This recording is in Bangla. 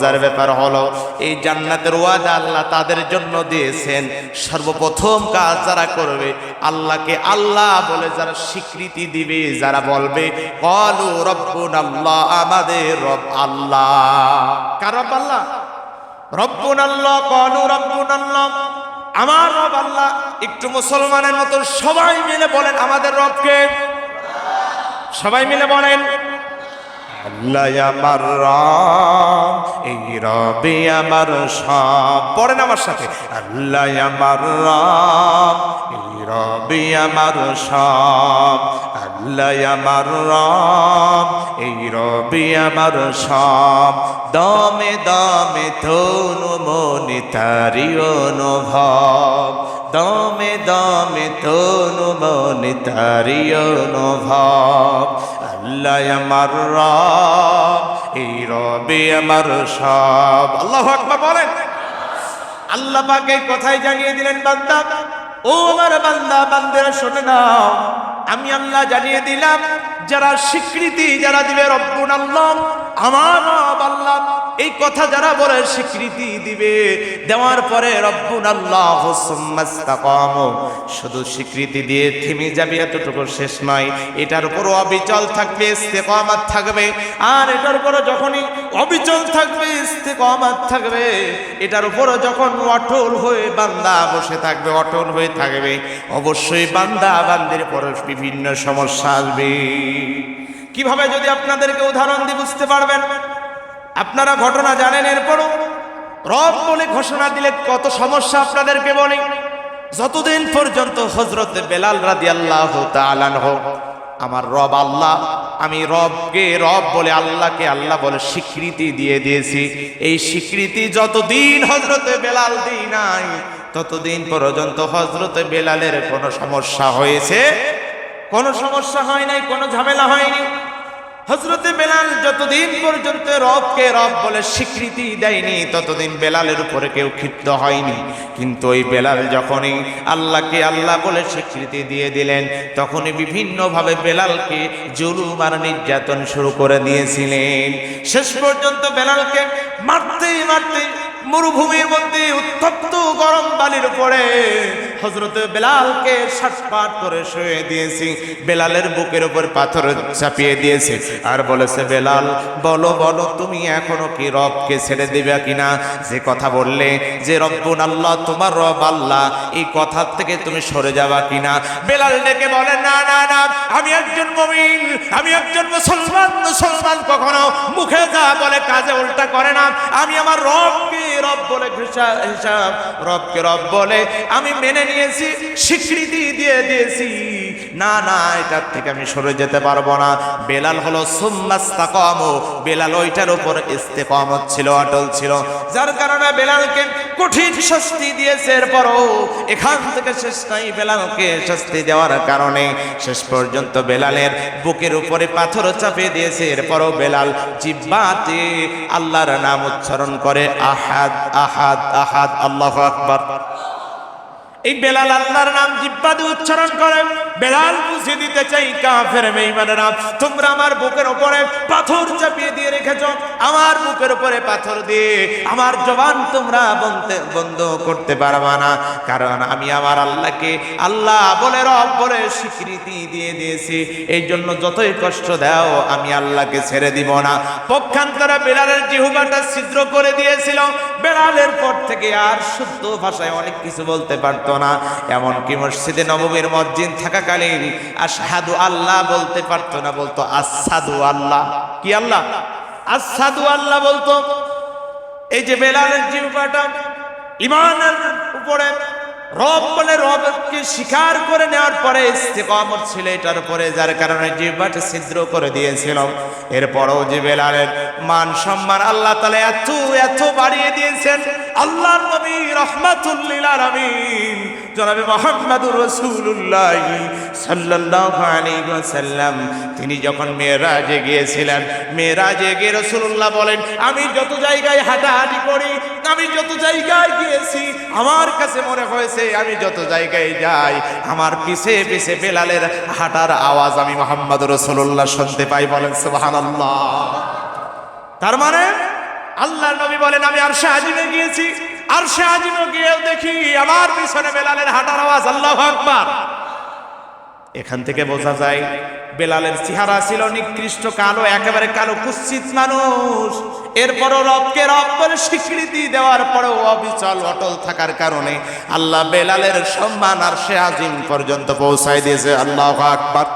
যার ব্যাপার হলো, এই জান্নাতের ওয়াদা আল্লাহ তাদের জন্য দিয়েছেন। সর্বপ্রথম কাজ যারা করবে, আল্লাহকে আল্লাহ বলে যারা স্বীকৃতি দিবে, যারা বলবে আল্লাহ আমাদের রব আল্লাহ। কার আল্লাহ? আল্লাহ আল্লাহ আমার রব আল্লাহ। একটু মুসলমানের মতো সবাই মিলে বলেন, আমাদের রবকে? সবাই মিলে বলেন আল্লাহ আমার রব এই রবে আমার সব পড়েন আমার সাথে। আল্লাহ আমার রব এই রবে আমার সব আল্লাহ আমার রব এই রবে আমার সব দমে দমে ধনু মনে তারি অনুভব। দমে দমে তনু মনে তারি অনুভব। আল্লাহ আমার রব, এই রবে আমার সব। আল্লাহ আকবার বলেন। আল্লাহ পাকে কথাই জানিয়ে দিলেন, বান্দা। ও আমার বান্দা, বান্দেরা শোনে নাও আমি আল্লাহ জানিয়ে দিলাম, যারা স্বীকৃতি যারা দিবে রব্বুন আল্লাহ আমার আল্লাহ, এই কথা যারা বলে স্বীকৃতি দিবে, দেওয়ার পরে রব্বুন আল্লাহ শুধু স্বীকৃতি দিয়ে থেমে যাবে এতটুকু শেষ নয়, এটার উপরও অবিচল থাকবে, ইস্তেকামাত থাকবে। আর এটার উপরে যখনই অবিচল থাকবে, ইস্তেকামাত থাকবে, এটার উপরও যখন অটল হয়ে বান্দা বসে থাকবে, অটল হয়ে থাকবে, অবশ্যই বান্দা বান্দির পরে বিভিন্ন সমস্যা আসবে। কীভাবে যদি আপনাদেরকে উদাহরণ দিয়ে বুঝতে পারবেন? আপনারা ঘটনা জানেন এরপরও? রব বলে ঘোষণা দিলে কত সমস্যা আপনাদেরকে বলি। যতদিন পর্যন্ত হজরত বেলাল রাদি আল্লাহ হোক আমার রব আল্লাহ, আমি রবকে রব বলে আল্লাহকে আল্লাহ বলে স্বীকৃতি দিয়ে দিয়েছি। এই স্বীকৃতি যতদিন হজরতে বেলাল দিই নাই, ততদিন পর্যন্ত হজরতে বেলালের কোনো সমস্যা হয়েছে? কোনো সমস্যা হয় নাই, কোনো ঝামেলা হয়নি? হজরতে বেলাল যতদিন পর্যন্ত রবকে রব বলে স্বীকৃতি দেয়নি, ততদিন বেলালের উপরে কেউ ক্ষিপ্ত হয়নি। কিন্তু ওই বেলাল যখনই আল্লাহকে আল্লাহ বলে স্বীকৃতি দিয়ে দিলেন, তখনই বিভিন্নভাবে বেলালকে জুলুম আর নির্যাতন শুরু করে দিয়েছিলেন। শেষ পর্যন্ত বেলালকে মারতেই মারতে মরুভূমির মধ্যে উত্তপ্ত গরম বালির উপরে হজরত বেলালকে সাটপাট করে শুয়ে দিয়েছি। বেলালের বুকের উপর পাথর চাপিয়ে দিয়েছে। আর বলেছে, বেলাল, বলো বলো, তুমি এখনও কি রবকে ছেড়ে দিবে কিনা? যে কথা বললে যে রব্বুন আল্লাহ তোমার রব আল্লাহ, এই কথা থেকে তুমি সরে যাবা কিনা? বেলাল ডেকে বলে, না না না, আমি একজন মমিন, আমি একজন মুসলমান মুসলমান কখনো মুখে যা বলে কাজে উল্টা করে না। আমি আমার রবকে রব বলে হিসাব, রবকে রব বলে, আমি মেনে নিয়েছি, স্বীকৃতি দিয়ে দিয়েছি। না না, এটার থেকে আমি সরে যেতে পারব না। বেলাল হলো সুম্মাস্তাকম, বেলাল ওইটার উপর ইস্তেকামত ছিল অটল ছিল। যার কারণে বেলালকে কঠিন শাস্তি দিয়েছে এরপরও। এখান থেকে শেষ নাই বেলালকে শাস্তি দেওয়ার কারণে। শেষ পর্যন্ত বেলালের বুকের উপরে পাথর চাপিয়ে দিয়েছে। এরপরও বেলাল জিব্বাতে আল্লাহর নাম উচ্চারণ করে আহাদ আহাদ আহাদ আল্লাহ আকবার। এই বেলাল আল্লাহর নাম জিব্বাদে উচ্চারণ করেন। বেলাল বুঝে দিতে চাই, কাফের বেঈমানেরা। তোমরা আমার বুকের উপরে পাথর চাপিয়ে দিয়ে রেখেছ, আমার বুকের উপরে পাথর দিয়ে আমার জবান তোমরা বলতে বন্ধ করতে পারবা না। কারণ আমি আমার আল্লাহকে আল্লাহ বলে, রব বলে স্বীকৃতি দিয়ে দিয়েছি। এই জন্য যতই কষ্ট দাও, আমি আল্লাহকে ছেড়ে দিব না। পক্ষান্তরে বেলালের জিহুবাটা ছিদ্র করে দিয়েছিল। বেলালের পর থেকে আর শুদ্ধ ভাষায় অনেক কিছু বলতে পারতো না। এমনকি মসজিদে নবমীর মসজিদ থাকাকালীন আসাদু আল্লাহ বলতে পারতো না, বলতো আসাদু আল্লাহ। কি আল্লাহ? আসাদু আল্লাহ বলতো। এই যে বেলালের জিহ্বাটা ইমানের উপরে রব বলে রবকে স্বীকার করে নেওয়ার পরে ইস্তেকামত ছিল এটার উপরে, যার কারণে জিহ্বাটা ছিদ্র করে দিয়েছিল। এরপরও যে বেলালের মান সম্মান আল্লাহ তালা এত এত বাড়িয়ে দিয়েছেন। আল্লাহ নবী রহমাতুল্লিল আলামিন জনাবে মোহাম্মদুর রসুল্লাহ সাল্লাল্লাহু আলাইহি ওয়াসাল্লাম। তিনি যখন মেয়েরাজে গিয়েছিলেন, মেয়েরাজে গিয়ে রসুল্লাহ বলেন, আমি যত জায়গায় হাঁটাহাঁটি করি, আমি যত জায়গায় গিয়েছি, আমার কাছে মনে হয়েছে আমি যত জায়গায় যাই, আমার পিছে পিছে বেলালের হাঁটার আওয়াজ আমি মোহাম্মদ রসুল্লাহ শুনতে পাই। বলেন, সুবহানাল্লাহ। তার মানে আল্লাহ নবী বলেন, আমি আর আজিমে গিয়েছি। আর সে আজিমে গিয়েও দেখি আমার পিছনে বেলালের হাঁটার আওয়াজ, আল্লাহ আকবার। এখান থেকে বোঝা যায়, বেলালের চেহারা ছিল নিকৃষ্ট কালো, একেবারে কালো কুৎসিত মানুষ। এরপরও রবকে রব বলে স্বীকৃতি দেওয়ার পরেও অবিচল, অটল থাকার কারণে আল্লাহ বেলালের সম্মান আর সে আজিম পর্যন্ত পৌঁছায় দিয়েছে, আল্লাহ আকবার।